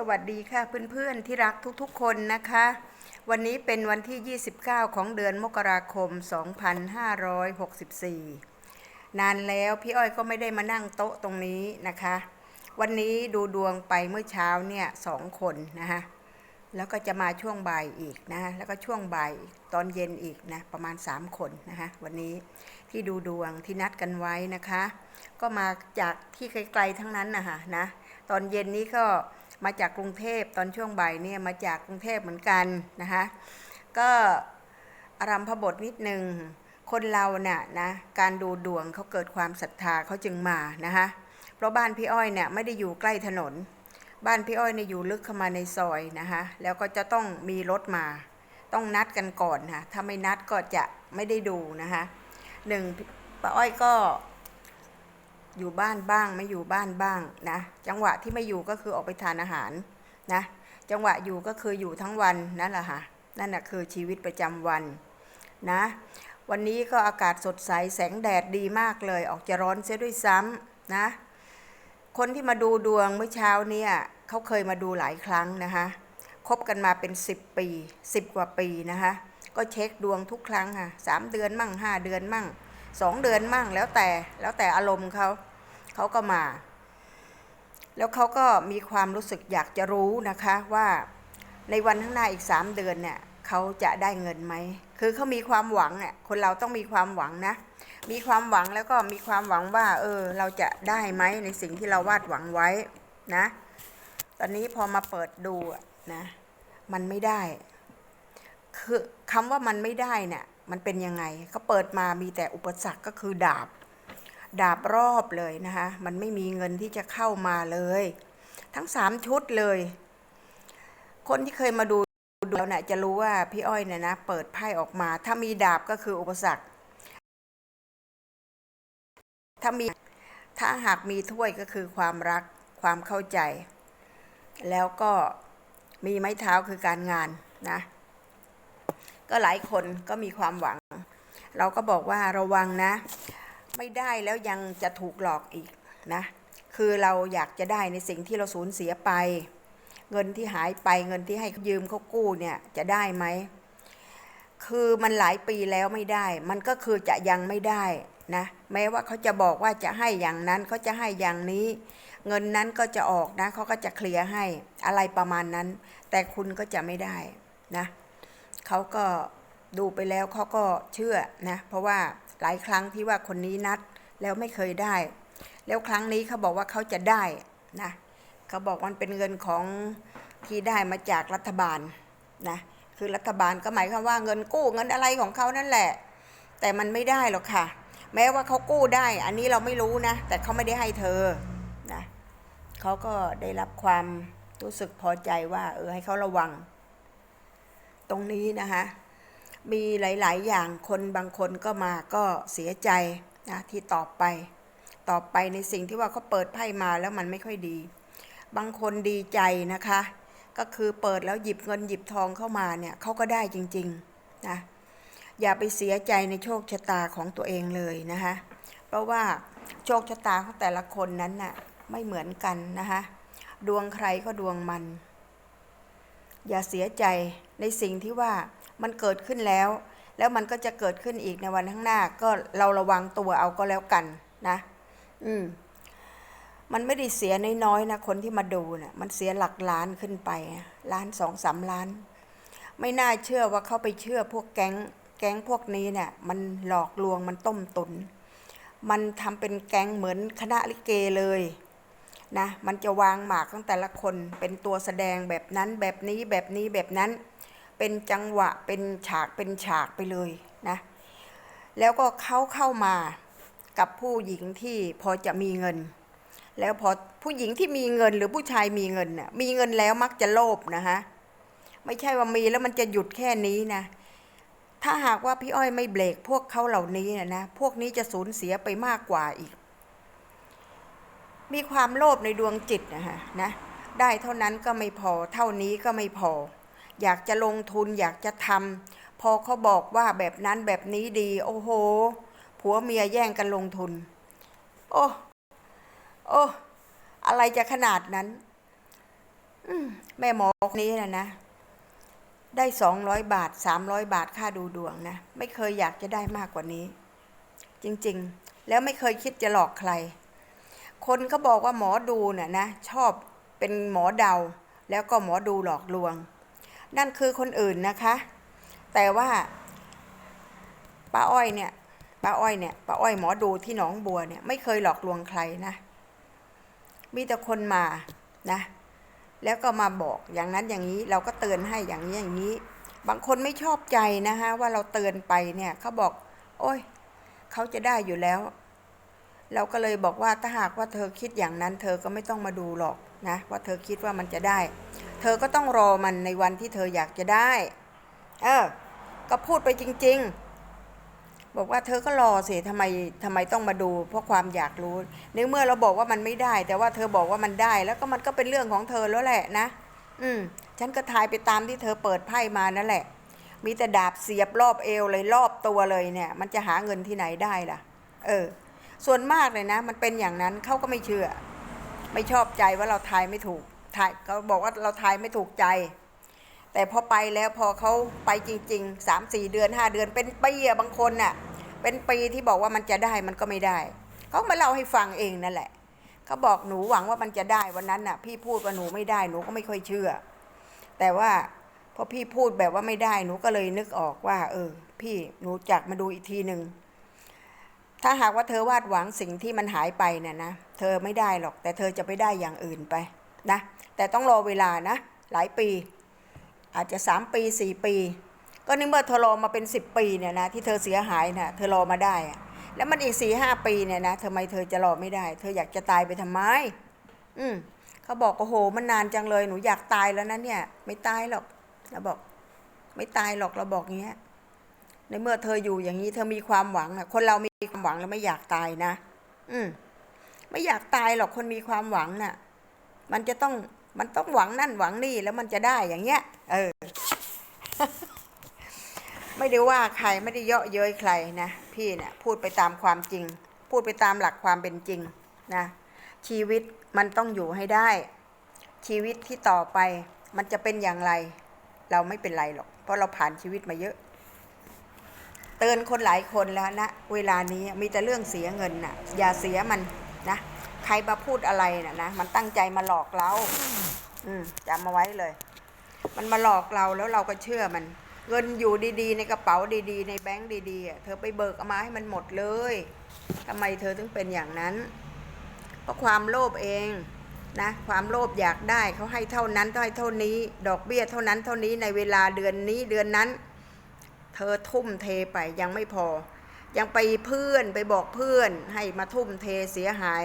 สวัสดีค่ะเพื่อนๆที่รักทุกๆคนนะคะ วันนี้เป็นวันที่ 29 ของเดือนมกราคม 2564 นานแล้วพี่อ้อยก็ไม่ได้มานั่งโต๊ะตรงนี้นะคะ วันนี้ดูดวงไปเมื่อเช้าเนี่ยสองคนนะคะแล้วก็จะมาช่วงบ่ายอีกนะแล้วก็ช่วงบ่ายตอนเย็นอีกนะประมาณ 3 คนนะคะวันนี้ที่ดูดวงที่นัดกันไว้นะคะ ก็มาจากที่ไกลๆทั้งนั้นนะคะนะตอนเย็นนี้ก็ มาจากกรุงเทพตอนช่วงบ่ายเนี่ยมาจากกรุงเทพเหมือนกันนะคะก็อารัมพบทนิดหนึ่งคนเราเนี่ยนะการดูดวงเขาเกิดความศรัทธาเขาจึงมานะคะเพราะบ้านพี่อ้อยเนี่ยไม่ได้อยู่ใกล้ถนน บ้านพี่อ้อยเนี่ยอยู่ลึกเข้ามาในซอยนะคะแล้วก็จะต้องมีรถมา ต้องนัดกันก่อนค่ะถ้าไม่นัดก็จะไม่ได้ดูนะคะหนึ่งป้าอ้อยก็ อยู่บ้านบ้างไม่อยู่บ้านบ้างนะจังหวะที่ไม่อยู่ก็คือออกไปทานอาหารนะจังหวะอยู่ก็คืออยู่ทั้งวันนั่นแหละค่ะนั่นแหะคือชีวิตประจำวันนะวันนี้ก็อากาศสดใสแสงแดดดีมากเลย ออกจะร้อนเสียด้วยซ้ำนะคนที่มาดูดวงเมื่อเช้าเนี่ยเขาเคยมาดูหลายครั้งนะคะคบกันมาเป็น 10 ปี 10 กว่าปีนะคะก็เช็คดวงทุกครั้งค่ะสามเดือนมั่งห้าเดือนมั่งสองเดือนมั่งแล้วแต่แล้วแต่อารมณ์เขา เขาก็มา แล้วเขาก็มีความรู้สึกอยากจะรู้นะคะว่าในวันข้างหน้าอีกสามเดือนเนี่ยเขาจะได้เงินไหม คือเขามีความหวังเนี่ยคนเราต้องมีความหวังนะ มีความหวังแล้วก็มีความหวังว่า เออ เราจะได้ไหมในสิ่งที่เราวาดหวังไว้นะ ตอนนี้พอมาเปิดดูนะ มันไม่ได้ คือคำว่ามันไม่ได้เนี่ยมันเป็นยังไงก็เปิดมามีแต่อุปสรรคก็คือดาบ ดาบรอบเลยนะคะ มันไม่มีเงินที่จะเข้ามาเลย ทั้งสามชุดเลย คนที่เคยมาดูดูแล้วเนี่ยจะรู้ว่าพี่อ้อยเนี่ยนะ เปิดไพ่ออกมา ถ้ามีดาบก็คืออุปสรรค ถ้ามีถ้าหากมีถ้วยก็คือความรักความเข้าใจ แล้วก็มีไม้เท้าคือการงานนะ ก็หลายคนก็มีความหวัง เราก็บอกว่าระวังนะ ไม่ได้แล้วยังจะถูกหลอกอีกนะคือเราอยากจะได้ในสิ่งที่เราสูญเสียไป เงินที่หายไปเงินที่ให้ยืมเขากู้เนี่ยจะได้ไหมคือมันหลายปีแล้วไม่ได้ มันก็คือจะยังไม่ได้นะแม้ว่าเขาจะบอกว่าจะให้อย่างนั้นเขาจะให้อย่างนี้ เงินนั้นก็จะออกนะเขาก็จะเคลียร์ให้อะไรประมาณนั้น แต่คุณก็จะไม่ได้นะเขาก็ดูไปแล้วเขาก็เชื่อนะเพราะว่า หลายครั้งที่ว่าคนนี้นัดแล้วไม่เคยได้ แล้วครั้งนี้เขาบอกว่าเขาจะได้นะเขาบอกมันเป็นเงินของที่ได้มาจากรัฐบาลนะคือรัฐบาลก็หมายความว่าเงินกู้เงินอะไรของเขานั่นแหละ แต่มันไม่ได้หรอกค่ะ แม้ว่าเขากู้ได้ อันนี้เราไม่รู้นะ แต่เขาไม่ได้ให้เธอนะเขาก็ได้รับความรู้สึกพอใจว่า เออให้เขาระวัง ตรงนี้นะคะ มีหลาย ๆ อย่างคนบางคนก็มาก็เสียใจนะที่ตอบไป ตอบไปในสิ่งที่ว่าเขาเปิดไพ่มาแล้วมันไม่ค่อยดี บางคนดีใจนะคะ ก็คือเปิดแล้วหยิบเงินหยิบทองเข้ามาเนี่ยเขาก็ได้จริง ๆ นะอย่าไปเสียใจในโชคชะตาของตัวเองเลยนะคะ เพราะว่าโชคชะตาของแต่ละคนนั้นน่ะไม่เหมือนกันนะคะดวงใครก็ดวงมัน อย่าเสียใจในสิ่งที่ว่า มันเกิดขึ้นแล้ว แล้วมันก็จะเกิดขึ้นอีกในวันข้างหน้า ก็เราระวังตัวเอาก็แล้วกันนะ อืม มันไม่ได้เสียน้อยๆนะคนที่มาดูนะ่ะ มันเสียหลักล้านขึ้นไปล้านสองสามล้าน ไม่น่าเชื่อว่าเขาไปเชื่อพวกแก๊ง แก๊งพวกนี้เนี่ย มันหลอกลวงมันต้มตุน มันทำเป็นแก๊งเหมือนคณะลิเกเลยนะมันจะวางหมากของแต่ละคนเป็นตัวแสดงแบบนั้นแบบนี้แบบนี้แบบนั้น เป็นจังหวะเป็นฉากเป็นฉากไปเลยนะแล้วก็เขาเข้ามากับผู้หญิงที่พอจะมีเงิน แล้วพอผู้หญิงที่มีเงินหรือผู้ชายมีเงินน่ะมีเงินแล้วมักจะโลภนะฮะไม่ใช่ว่ามีแล้วมันจะหยุดแค่นี้นะ ถ้าหากว่าพี่อ้อยไม่เบรกพวกเขาเหล่านี้นะนะพวกนี้จะสูญเสียไปมากกว่าอีก มีความโลภในดวงจิตนะฮะนะได้เท่านั้นก็ไม่พอ เท่านี้ก็ไม่พอ อยากจะลงทุนอยากจะทำพอเขาบอกว่าแบบนั้นแบบนี้ดี โอ้โห ผัวเมียแย่งกันลงทุน โอ้ โอ้อะไรจะขนาดนั้นมแม่หมอคนนี้นะนะ ได้สองร้อยบาทสามร้อยบาทค่าดูดวงนะ ไม่เคยอยากจะได้มากกว่านี้ จริงๆ แล้วไม่เคยคิดจะหลอกใคร คนก็บอกว่าหมอดูเนี่ยนะ ชอบเป็นหมอเดา แล้วก็หมอดูหลอกลวง นั่นคือคนอื่นนะคะ แต่ว่าป้าอ้อยเนี่ยป้าอ้อยเนี่ยป้าอ้อยหมอดูที่หนองบัวเนี่ยไม่เคยหลอกลวงใครนะ มีแต่คนมานะ แล้วก็มาบอกอย่างนั้นอย่างนี้เราก็เตือนให้อย่างนี้อย่างนี้ บางคนไม่ชอบใจนะคะว่าเราเตือนไปเนี่ยเขาบอก โอ้ยเขาจะได้อยู่แล้ว เราก็เลยบอกว่าถ้าหากว่าเธอคิดอย่างนั้น เธอก็ไม่ต้องมาดูหรอกนะว่าเธอคิดว่ามันจะได้ ธอก็ต้องรอมันในวันที่เธออยากจะได้ เออ ก็พูดไปจริง ๆ บอกว่าเธอก็รอสิทำไมทำไมต้องมาดู เพราะความอยากรู้ในเมื่อเราบอกว่ามันไม่ได้ แต่ว่าเธอบอกว่ามันได้ แล้วก็มันก็เป็นเรื่องของเธอแล้วแหละนะ อืม ฉันก็ทายไปตามที่เธอเปิดไพ่มานั่นแหละ มีแต่ดาบเสียบรอบเอวเลยรอบตัวเลยเนี่ย มันจะหาเงินที่ไหนได้ล่ะ เออ ส่วนมากเลยนะ มันเป็นอย่างนั้นเขาก็ไม่เชื่อ ไม่ชอบใจว่าเราทายไม่ถูก ทายเขาบอกว่าเราทายไม่ถูกใจ แต่พอไปแล้วพอเขาไปจริงๆสามสี่เดือนห้าเดือนเป็นปีอะบางคนน่ะ เป็นปีที่บอกว่ามันจะได้มันก็ไม่ได้เขามาเล่าให้ฟังเองนั่นแหละเขาบอกหนูหวังว่ามันจะได้วันนั้นน่ะ พี่พูดว่าหนูไม่ได้หนูก็ไม่ค่อยเชื่อ แต่ว่าพอพี่พูดแบบว่าไม่ได้หนูก็เลยนึกออกว่า เออ พี่หนูจักมาดูอีกทีหนึ่งถ้าหากว่าเธอวาดหวังสิ่งที่มันหายไปเนี่ยนะเธอไม่ได้หรอก แต่เธอจะไปได้อย่างอื่นไปนะ แต่ต้องรอเวลานะ หลายปี อาจจะสามปีสี่ปี ก็นึกว่าเธอรอมาเป็นสิบปีเนี่ยนะที่เธอเสียหายนะ่ะเธอรอมาได้ แล้วมันอีกสี่ห้าปีเนี่ยนะทำไมเธอจะรอไม่ได้ เธออยากจะตายไปทำไม อืมเขาบอกโอ้โหมันนานจังเลยหนูอยากตายแล้วนะเนี่ย ไม่ตายหรอกเราบอก ไม่ตายหรอกเราบอกงเงี้ยในเมื่อเธออยู่อย่างนี้เธอมีความหวังอะคนเรามีความหวังแล้วไม่อยากตายนะ อืมไม่อยากตายหรอกคนมีความหวังน่ะ มันจะต้อง มันต้องหวังนั่นหวังนี่แล้วมันจะได้อย่างเงี้ย เออ ไม่ได้ว่าใครไม่ได้เยาะเย้ยใครนะพี่เนี่ยพูดไปตามความจริง พูดไปตามหลักความเป็นจริงนะชีวิตมันต้องอยู่ให้ได้ ชีวิตที่ต่อไปมันจะเป็นอย่างไร เราไม่เป็นไรหรอก เพราะเราผ่านชีวิตมาเยอะ เตือนคนหลายคนแล้วนะ เวลานี้มีแต่เรื่องเสียเงินน่ะ อย่าเสียมันนะ ใครมาพูดอะไรน่ะนะ มันตั้งใจมาหลอกเรา อืมจำมาไว้เลย มันมาหลอกเราแล้วเราก็เชื่อมัน เงินอยู่ดีๆ ในกระเป๋าดีๆ ในแบงค์ดีๆเธอไปเบิกเอามาให้มันหมดเลยทำไมเธอถึงเป็นอย่างนั้นเพราะความโลภเองนะความโลภอยากได้เขาให้เท่านั้นให้เท่านี้ ดอกเบี้ยเท่านั้นเท่านี้ในเวลาเดือนนี้เดือนนั้น เธอทุ่มเทไปยังไม่พอ ยังไปเพื่อนไปบอกเพื่อนให้มาทุ่มเทเสียหาย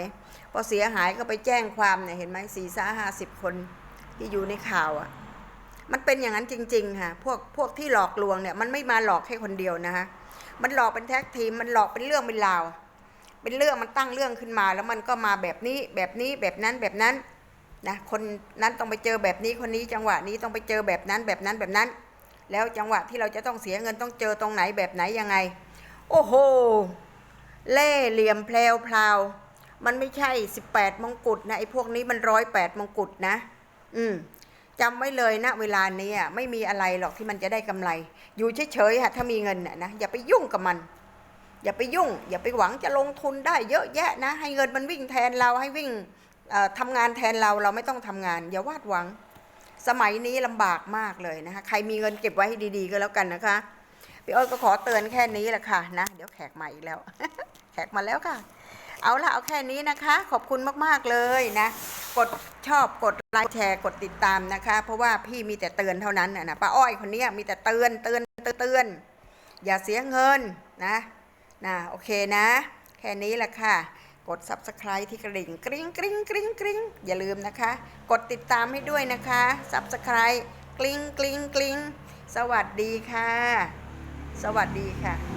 พอเสียหายก็ไปแจ้งความเนี่ยเห็นไหมสี่สาห้าสิบคน ที่อยู่ในข่าวอะ่ะ มันเป็นอย่างนั้นจริง ๆ ค่ะ พวกพวกที่หลอกลวงเนี่ย มันไม่มาหลอกแค่คนเดียวนะคะมันหลอกเป็นแท็กทีมมันหลอกเป็นเรื่องเป็นราว เป็นเรื่องมันตั้งเรื่องขึ้นมา แล้วมันก็มาแบบนี้แบบนี้แบบนั้นแบบนั้นนะคนนั้นต้องไปเจอแบบนี้คนนี้จังหวะนี้ต้องไปเจอแบบนั้นแบบนั้นแบบนั้น แล้วจังหวะที่เราจะต้องเสียเงินต้องเจอตรงไหนแบบไหนยังไง โอ้โห เล่เหลี่ยมแพลวพลาวมันไม่ใช่ 18 มงกุฎนะไอ้พวกนี้มันร้อยแปดมงกุฎนะ อืมจำไว้เลยนะเวลานี้ไม่มีอะไรหรอกที่มันจะได้กำไร อยู่เฉยๆฮะถ้ามีเงินน่ะนะอย่าไปยุ่งกับมัน อย่าไปยุ่ง อย่าไปหวังจะลงทุนได้เยอะแยะนะ ให้เงินมันวิ่งแทนเราให้วิ่งเอ่อทำงานแทนเราเราไม่ต้องทำงาน อย่าวาดหวัง สมัยนี้ลำบากมากเลยนะคะ ใครมีเงินเก็บไว้ให้ดีๆก็แล้วกันนะคะพี่อ้อยก็ขอเตือนแค่นี้แหละค่ะนะเดี๋ยวแขกมาอีกแล้ว แขกมาแล้วค่ะ เอาละเอาแค่นี้นะคะ ขอบคุณมากๆเลยนะ กดชอบกดไลค์แชร์กดติดตามนะคะ เพราะว่าพี่มีแต่เตือนเท่านั้นนะป้าอ้อยคนนี้มีแต่เตือนเตือนเตือนเตือนอย่าเสียเงินนะนะโอเคนะ แค่นี้แหละค่ะ กด subscribe ที่กระดิ่งกริ๊งกริ๊งกริ๊งกริ๊งอย่าลืมนะคะ กดติดตามให้ด้วยนะคะ subscribe กริ๊งกริ๊งกริ๊งสวัสดีค่ะ สวัสดีค่ะ